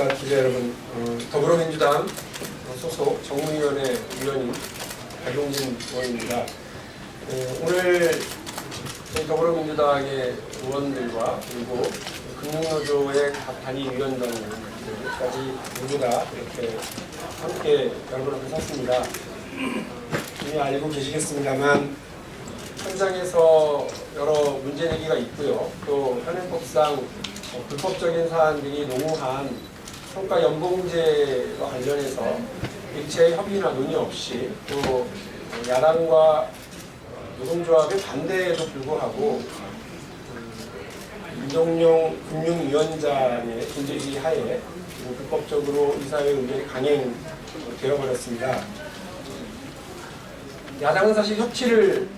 안녕하십니까 기자 여러분. 어, 더불어민주당 소속 정무위원회 위원인 박용진 의원입니다. 어, 오늘 저희 더불어민주당의 의원들과 그리고 금융노조의 각 단위위원장들까지 모두 다 이렇게 함께 앞에 섰습니다. 이미 알고 계시겠습니다만 현장에서 여러 문제 제기가 있고요. 또 현행법상 어, 불법적인 사안들이 농후한 성과 연봉제와 관련해서 일체 협의나 논의 없이 또 어, 야당과 어, 노동조합의 반대에도 불구하고 음, 이종용 금융위원장의 군제지 하에 뭐 불법적으로 이사회 의견이 강행되어 버렸습니다. 야당은 사실 협치를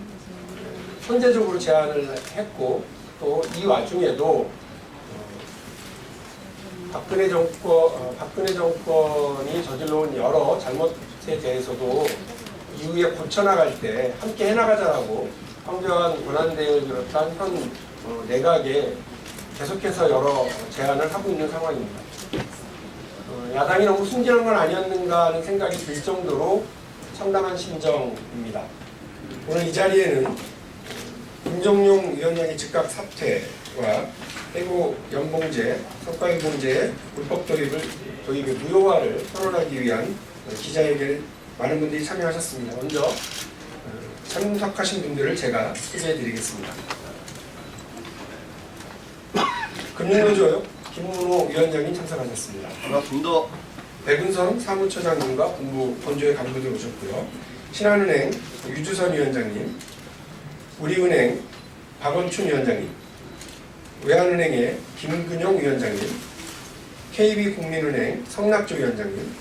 선제적으로 제안을 했고 또 이 와중에도 어, 박근혜 정권 어, 박근혜 정권이 저질러온 여러 잘못에 대해서도 이후에 고쳐나갈 때 함께 해나가자라고 황교안 권한대행을 비롯한 현 어, 내각에 계속해서 여러 제안을 하고 있는 상황입니다. 어, 야당이 너무 순진한 건 아니었는가 하는 생각이 들 정도로 참담한 심정입니다. 오늘 이 자리에는 김종용 위원장의 즉각 사퇴와 해고 연봉제, 성과연봉제 불법 도입을 도입의 무효화를 선언하기 위한 기자회견에 많은 분들이 참여하셨습니다. 먼저 어, 참석하신 분들을 제가 소개해드리겠습니다. 금융노조 김문호 위원장님 참석하셨습니다. 반갑습니다. 백은성 사무처장님과 본부 본조의 간부들 오셨고요. 신한은행 유주선 위원장님, 우리은행 박원춘 위원장님, 외환은행의 김근용 위원장님, KB국민은행 성낙조 위원장님,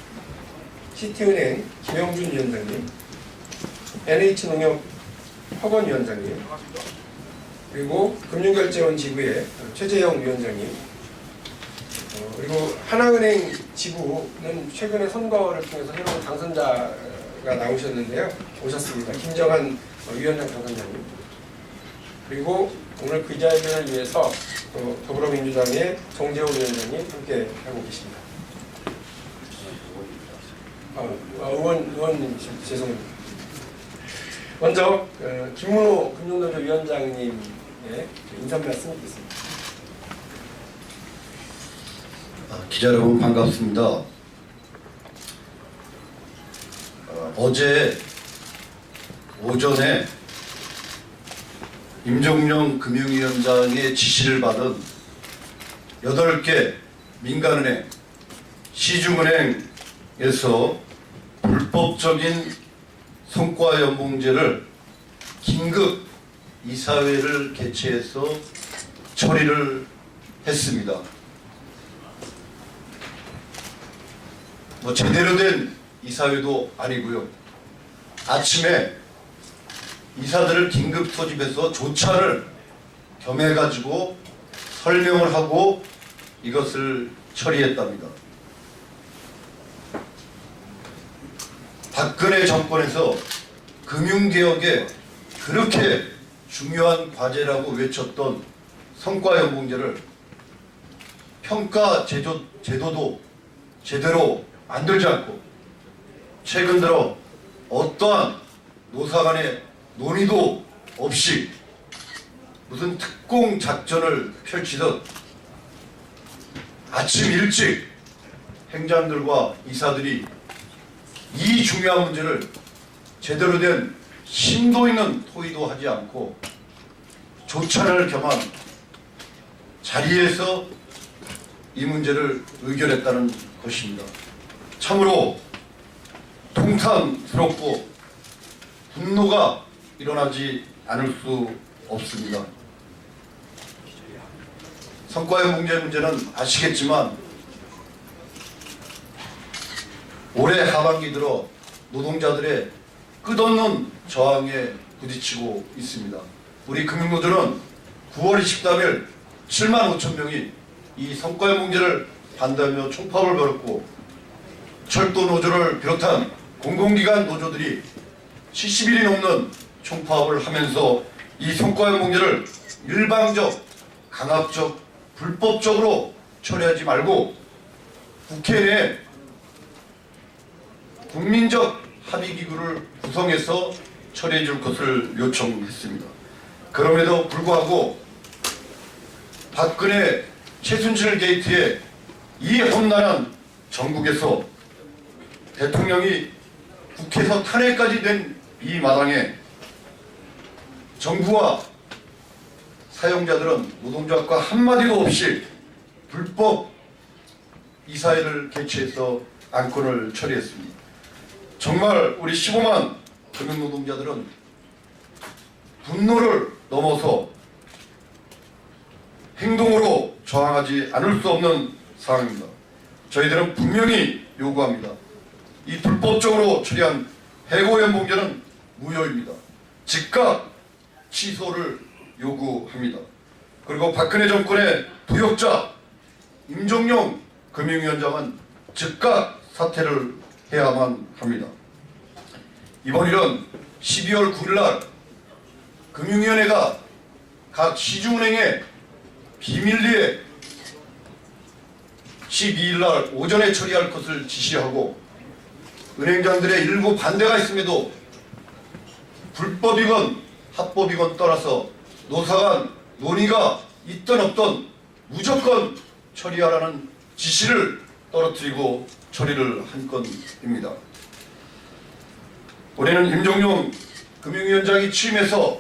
시티은행 김영준 위원장님, NH농협 허건 위원장님, 그리고 금융결제원 지부의 최재형 위원장님, 어, 그리고 하나은행 지부는 최근에 선거를 통해서 새로운 당선자가 나오셨는데요. 오셨습니다. 김정한 어, 위원장 당선자님. 그리고 오늘 그 기자회견을 위해서 또 더불어민주당의 정재호 위원장님 함께 하고 계십니다. 어, 어, 의원, 의원님 죄송합니다. 먼저 어, 김문호 금융노조 위원장님의 인사 말씀 드리겠습니다. 아, 기자 여러분 반갑습니다. 어, 어제 오전에 임종영 금융위원장의 지시를 받은 8개 민간은행, 시중은행에서 불법적인 성과연봉제를 긴급 이사회를 개최해서 처리를 했습니다. 뭐 제대로 된 이사회도 아니고요. 아침에 이사들을 긴급 소집해서 조차를 겸해가지고 설명을 하고 이것을 처리했답니다. 박근혜 정권에서 금융개혁에 그렇게 중요한 과제라고 외쳤던 성과연봉제를 평가 제도, 제도도 제대로 만들지 않고 최근 들어 어떠한 노사 간의 논의도 없이 무슨 특공 작전을 펼치듯 아침 일찍 행장들과 이사들이 이 중요한 문제를 제대로 된 심도 있는 토의도 하지 않고 조찬을 겸한 자리에서 이 문제를 의결했다는 것입니다. 참으로 통탄스럽고 분노가 일어나지 않을 수 없습니다. 성과의 문제 문제는 아시겠지만 올해 하반기 들어 노동자들의 끝없는 저항에 부딪히고 있습니다. 우리 금융노조는 9월 23일 7만 5천 명이 이 성과의 문제를 반대하며 총파업을 벌였고 철도 노조를 비롯한 공공기관 노조들이 70일이 넘는 총파업을 하면서 이 성과의 문제를 일방적, 강압적, 불법적으로 처리하지 말고 국회 내 국민적 합의기구를 구성해서 처리해 줄 것을 요청했습니다. 그럼에도 불구하고 박근혜 최순실 게이트에 이 험난한 전국에서 대통령이 국회에서 탄핵까지 된 이 마당에 정부와 사용자들은 노동조합과 한마디도 없이 불법 이사회를 개최해서 안건을 처리했습니다. 정말 우리 15만 금융노동자들은 분노를 넘어서 행동으로 저항하지 않을 수 없는 상황입니다. 저희들은 분명히 요구합니다. 이 불법적으로 처리한 해고연봉제는 무효입니다. 즉각 취소를 요구합니다. 그리고 박근혜 정권의 부역자 임종용 금융위원장은 즉각 사퇴를 해야만 합니다. 이번 일은 12월 9일 날 금융위원회가 각 시중은행에 비밀리에 12일 날 오전에 처리할 것을 지시하고 은행장들의 일부 반대가 있음에도 불법이건 합법이건 떠나서 노사간 논의가 있던 없던 무조건 처리하라는 지시를 떨어뜨리고 처리를 한 건입니다. 올해는 임종용 금융위원장이 취임해서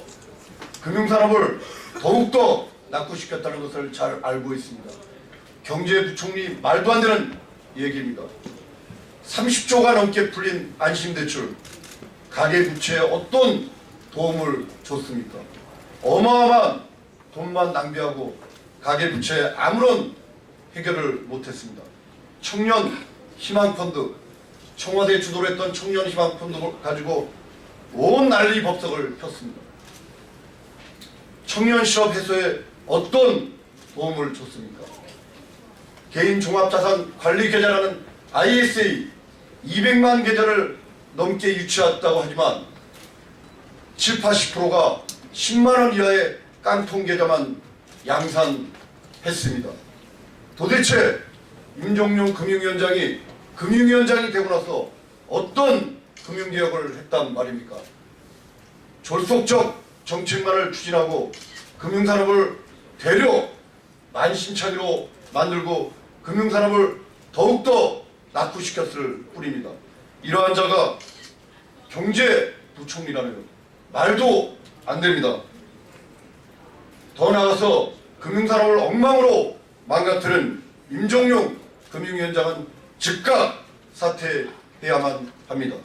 금융산업을 더욱더 낙후시켰다는 것을 잘 알고 있습니다. 경제부총리 말도 안 되는 얘기입니다. 30조가 넘게 풀린 안심대출 가계부채에 어떤 도움을 줬습니까? 어마어마한 돈만 낭비하고 가계 부채에 아무런 해결을 못했습니다. 청년 희망펀드 청와대 주도로 했던 청년 희망펀드를 가지고 온 난리 법석을 폈습니다. 청년 실업 해소에 어떤 도움을 줬습니까? 개인 종합자산 관리 계좌라는 ISA 200만 계좌를 넘게 유치했다고 하지만 7, 80%가 10만 원 이하의 깡통 계좌만 양산했습니다. 도대체 임종용 금융위원장이 금융위원장이 되고 나서 어떤 금융개혁을 했단 말입니까? 졸속적 정책만을 추진하고 금융산업을 되려 만신창이로 만들고 금융산업을 더욱더 낙후시켰을 뿐입니다. 이러한 자가 경제부총리라면 말도 안 됩니다. 더 나아가서 금융산업을 엉망으로 망가뜨린 임종용 금융위원장은 즉각 사퇴해야만 합니다.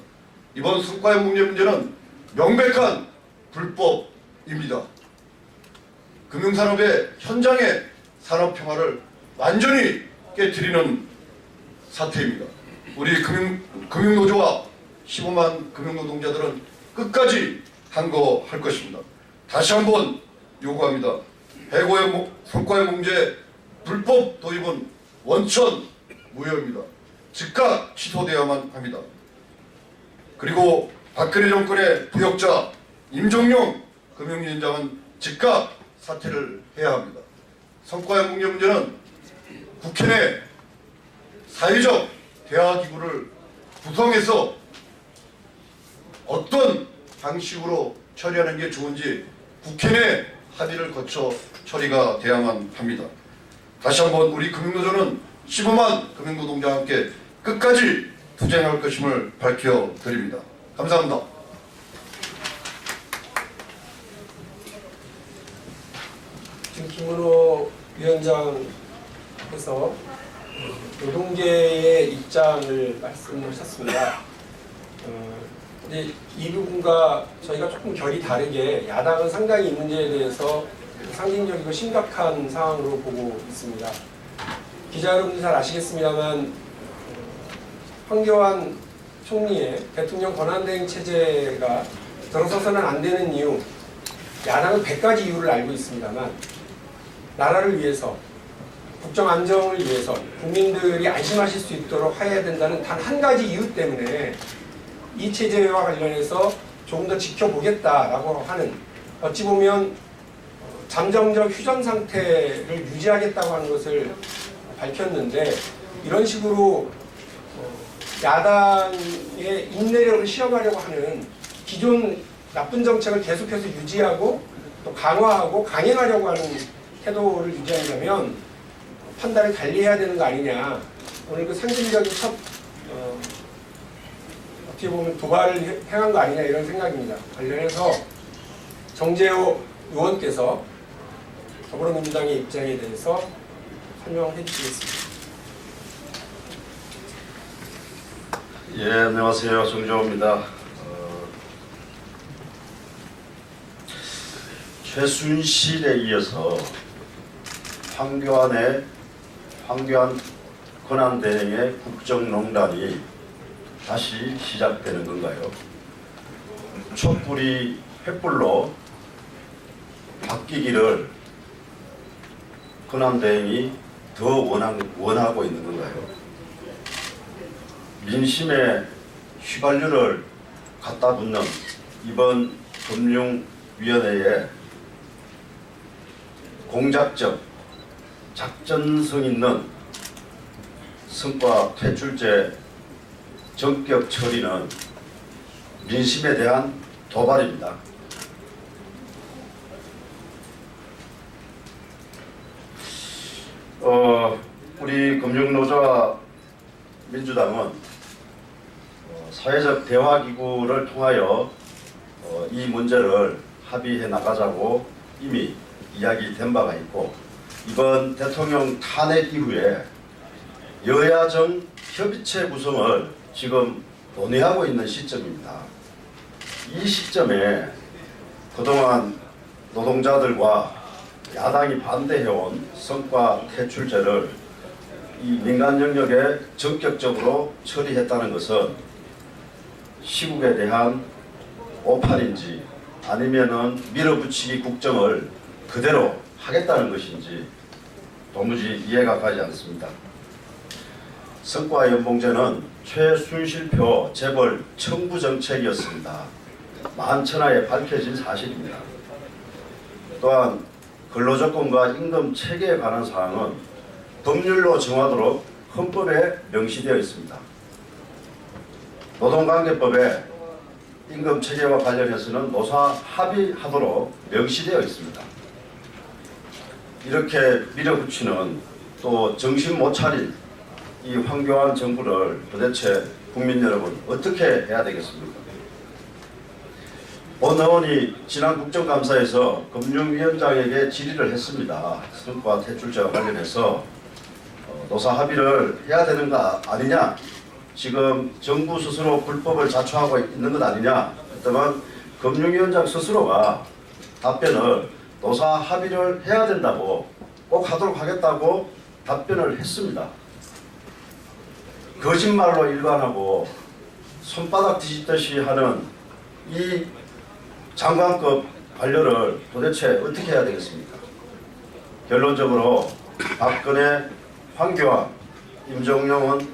이번 수과연봉제 문제는 명백한 불법입니다. 금융산업의 현장의 산업평화를 완전히 깨뜨리는 사태입니다. 우리 금융, 금융노조와 15만 금융노동자들은 끝까지 항거할 것입니다. 다시 한번 요구합니다. 해고의 목, 성과의 문제 불법 도입은 원천 무효입니다. 즉각 취소되어야만 합니다. 그리고 박근혜 정권의 부역자 임종용 금융위원장은 즉각 사퇴를 해야 합니다. 성과의 문제 문제는 국회 내 사회적 대화기구를 구성해서 어떤 방식으로 처리하는 게 좋은지 국회 내 합의를 거쳐 처리가 돼야만 합니다. 다시 한번 우리 금융노조는 15만 금융노동자와 함께 끝까지 투쟁할 것임을 밝혀드립니다. 감사합니다. 지금 김은호 위원장께서 노동계의 입장을 말씀하셨습니다. 어, 근데 이 부분과 저희가 조금 결이 다르게 야당은 상당히 이 문제에 대해서 상징적이고 심각한 상황으로 보고 있습니다. 기자 여러분들 잘 아시겠습니다만 황교안 총리의 대통령 권한대행 체제가 들어서서는 안 되는 이유 야당은 100가지 이유를 알고 있습니다만 나라를 위해서 국정 안정을 위해서 국민들이 안심하실 수 있도록 해야 된다는 단 한 가지 이유 때문에 이 체제와 관련해서 조금 더 지켜보겠다라고 하는 어찌 보면 어, 잠정적 휴전 상태를 유지하겠다고 하는 것을 밝혔는데 이런 식으로 어, 야당의 인내력을 시험하려고 하는 기존 나쁜 정책을 계속해서 유지하고 또 강화하고 강행하려고 하는 태도를 유지한다면 판단을 달리해야 되는 거 아니냐. 오늘 그 상징적인 첫 어, 어떻게 보면 도발을 해- 행한 거 아니냐 이런 생각입니다. 관련해서 정재호 의원께서 더불어민주당의 입장에 대해서 설명해 주시겠습니다. 예, 안녕하세요. 정정호입니다. 어, 최순실에 이어서 황교안의 황교안 권한대행의 국정농단이 다시 시작되는 건가요? 촛불이 횃불로 바뀌기를 권한대행이 더 원하, 원하고 있는 건가요? 민심의 휘발유를 갖다 붓는 이번 금융위원회의 공작적 작전성 있는 성과 퇴출제 전격 처리는 민심에 대한 도발입니다. 어, 우리 금융노조와 민주당은 어, 사회적 대화 기구를 통하여 어, 이 문제를 합의해 나가자고 이미 이야기된 바가 있고 이번 대통령 탄핵 이후에 여야정 협의체 구성을 지금 논의하고 있는 시점입니다. 이 시점에 그동안 노동자들과 야당이 반대해온 성과 퇴출제를 이 민간 영역에 전격적으로 처리했다는 것은 시국에 대한 오판인지 아니면은 밀어붙이기 국정을 그대로 하겠다는 것인지 도무지 이해가 가지 않습니다. 성과 연봉제는 최순실표 재벌 청부 정책이었습니다. 만천하에 밝혀진 사실입니다. 또한 근로조건과 임금 체계에 관한 사항은 법률로 정하도록 헌법에 명시되어 있습니다. 노동관계법에 임금 체계와 관련해서는 노사 합의하도록 명시되어 있습니다. 이렇게 밀어붙이는 또 정신 못 차릴 이 황교안 정부를 도대체 국민 여러분 어떻게 해야 되겠습니까? 본 의원이 지난 국정감사에서 금융위원장에게 질의를 했습니다. 성과 퇴출제와 관련해서 어, 노사 합의를 해야 되는 거 아니냐? 지금 정부 스스로 불법을 자초하고 있는 것 아니냐? 그랬더만 금융위원장 스스로가 답변을 노사 합의를 해야 된다고 꼭 하도록 하겠다고 답변을 했습니다. 거짓말로 일관하고 손바닥 뒤집듯이 하는 이 장관급 관료를 도대체 어떻게 해야 되겠습니까? 결론적으로 박근혜, 황교안, 임종영은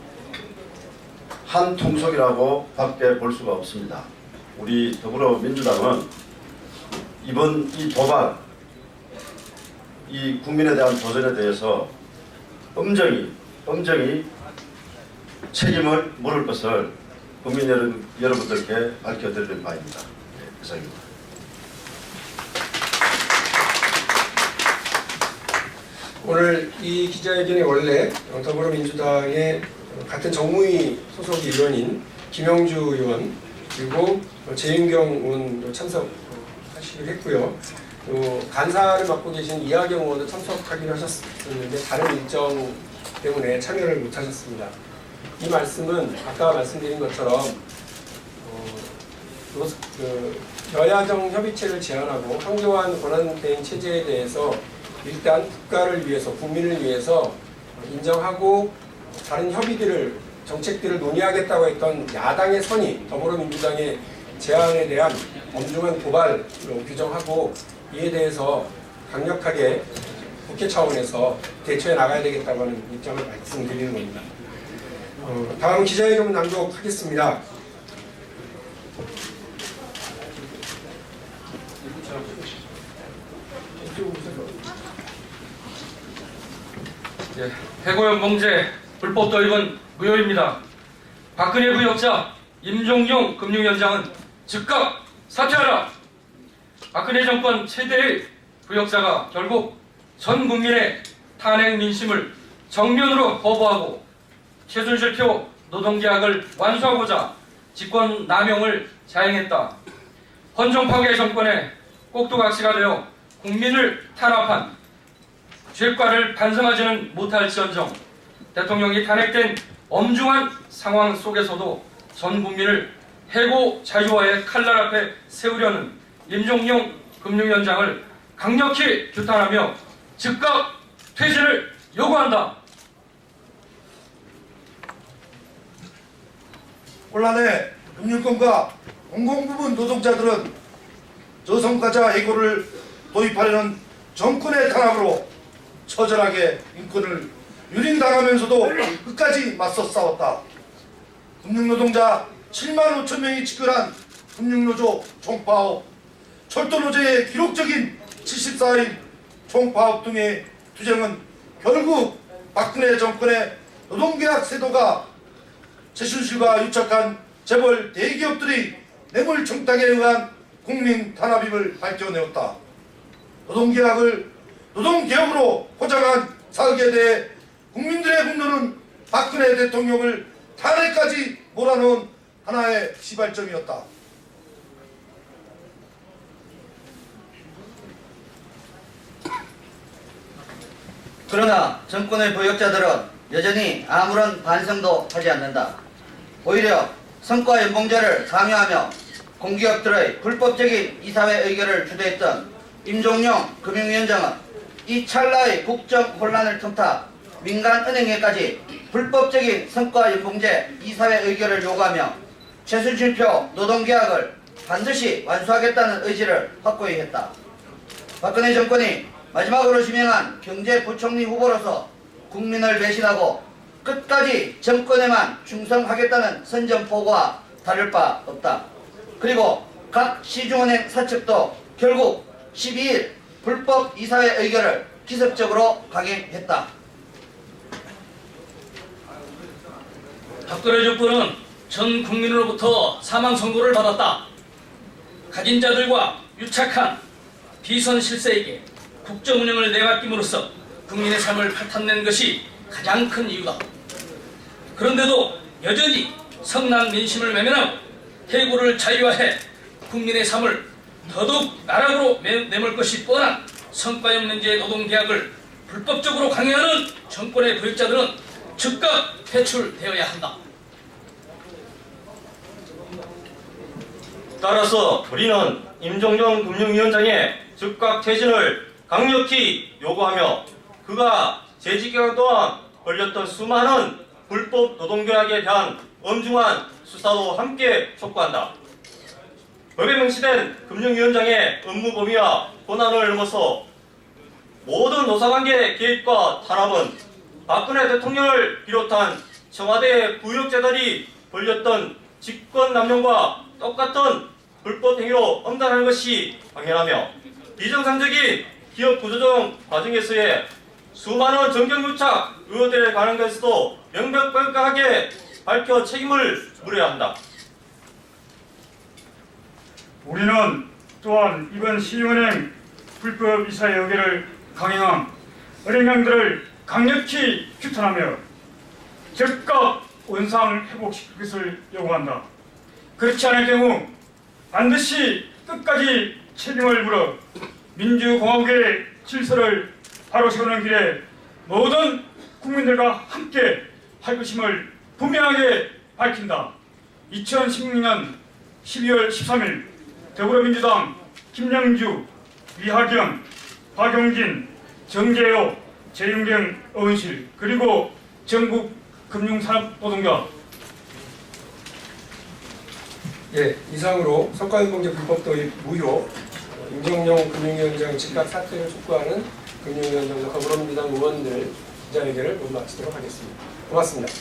한 통속이라고 밖에 볼 수가 없습니다. 우리 더불어민주당은 이번 이 도발, 이 국민에 대한 도전에 대해서 엄정히, 엄정히 책임을 물을 것을 국민 여러분, 여러분들께 밝혀드리는 바입니다. 네, 이상입니다. 오늘 이 기자회견에 원래 더불어민주당의 같은 정무위 소속 의원인 김영주 의원 그리고 재윤경 의원도 참석하시기로 했고요. 또 간사를 맡고 계신 이하경 의원도 참석하기로 하셨는데 다른 일정 때문에 참여를 못하셨습니다. 이 말씀은 아까 말씀드린 것처럼 어, 요- 그 여야정 협의체를 제안하고 황교안 권한대행 체제에 대해서 일단 국가를 위해서 국민을 위해서 인정하고 다른 협의들을 정책들을 논의하겠다고 했던 야당의 선이 더불어민주당의 제안에 대한 엄중한 도발로 규정하고 이에 대해서 강력하게 국회 차원에서 대처해 나가야 되겠다고 하는 입장을 말씀드리는 겁니다. 어, 다음 기자회견 낭독하겠습니다. 예, 해고연봉제 불법 도입은 무효입니다. 박근혜 부역자 임종용 금융위원장은 즉각 사퇴하라. 박근혜 정권 최대의 부역자가 결국 전 국민의 탄핵 민심을 정면으로 거부하고 최순실표 노동계약을 완수하고자 직권 남용을 자행했다. 헌정 파괴 정권의 꼭두각시가 되어 국민을 탄압한 죄과를 반성하지는 못할지언정 대통령이 탄핵된 엄중한 상황 속에서도 전 국민을 해고 자유화의 칼날 앞에 세우려는 임종용 금융위원장을 강력히 규탄하며 즉각 퇴진을 요구한다. 혼란의 금융권과 공공부문 노동자들은 저성과자 해고를 도입하려는 정권의 탄압으로 처절하게 인권을 유린당하면서도 끝까지 맞서 싸웠다. 금융노동자 7만 5천 명이 집결한 금융노조 총파업, 철도노조의 기록적인 74일 총파업 등의 투쟁은 결국 박근혜 정권의 노동계약 제도가 최순실과 유착한 재벌 대기업들이 뇌물 청탁에 의한 국민 탄압임을 밝혀내었다. 노동계약을 노동개혁으로 포장한 사흘에 대해 국민들의 분노는 박근혜 대통령을 탄핵까지 몰아넣은 하나의 시발점이었다. 그러나 정권의 부역자들은 여전히 아무런 반성도 하지 않는다. 오히려 성과 연봉제를 강요하며 공기업들의 불법적인 이사회 의결을 주도했던 임종용 금융위원장은 이 찰나의 국정 혼란을 틈타 민간은행에까지 불법적인 성과 연봉제 이사회 의결을 요구하며 최순실표 노동계약을 반드시 완수하겠다는 의지를 확고히 했다. 박근혜 정권이 마지막으로 지명한 경제부총리 후보로서 국민을 배신하고 끝까지 정권에만 충성하겠다는 선전포고와 다를 바 없다. 그리고 각 시중은행 사측도 결국 12일 불법 이사회 의결을 기습적으로 강행했다. 박근혜 정권은 전 국민으로부터 사망 선고를 받았다. 가진 자들과 유착한 비선 실세에게 국정 운영을 내맡김으로써 국민의 삶을 파탄낸 것이 가장 큰 이유다. 그런데도 여전히 성난 민심을 외면하고 해고를 자유화해 국민의 삶을 더더욱 나락으로 매- 내몰 것이 뻔한 성과연맹제 노동계약을 불법적으로 강요하는 정권의 부역자들은 즉각 퇴출되어야 한다. 따라서 우리는 임종용 금융위원장의 즉각 퇴진을 강력히 요구하며 그가 재직기간 동안 벌였던 수많은 불법 노동조약에 대한 엄중한 수사도 함께 촉구한다. 법에 명시된 금융위원장의 업무 범위와 권한을 넘어서 모든 노사관계 개입과 탄압은 박근혜 대통령을 비롯한 청와대 부역자들이 벌였던 직권 남용과 똑같은 불법 행위로 엄단하는 것이 당연하며 비정상적인 기업 구조조정 과정에서의 수많은 정경유착 의혹들에 관한 것에서도 명백백하게 밝혀 책임을 물어야 한다. 우리는 또한 이번 시은행 불법 이사의 의결을 강행한 은행장들을 강력히 규탄하며 즉각 원상 회복시킬 것을 요구한다. 그렇지 않을 경우 반드시 끝까지 책임을 물어 민주공화국의 질서를 바로 세우는 길에 모든 국민들과 함께 할 것임을 분명하게 밝힌다. 2016년 12월 13일 더불어민주당 김영주, 이하경, 박용진, 정재호, 재윤경 의원실 그리고 전국 금융산업노동자 예, 이상으로 성과연봉제 불법 도입 무효, 임정용 금융위원장 즉각 사퇴를 촉구하는 금융위원장과 더불어민주당 의원들 기자회견을 모두 마치도록 하겠습니다. 고맙습니다.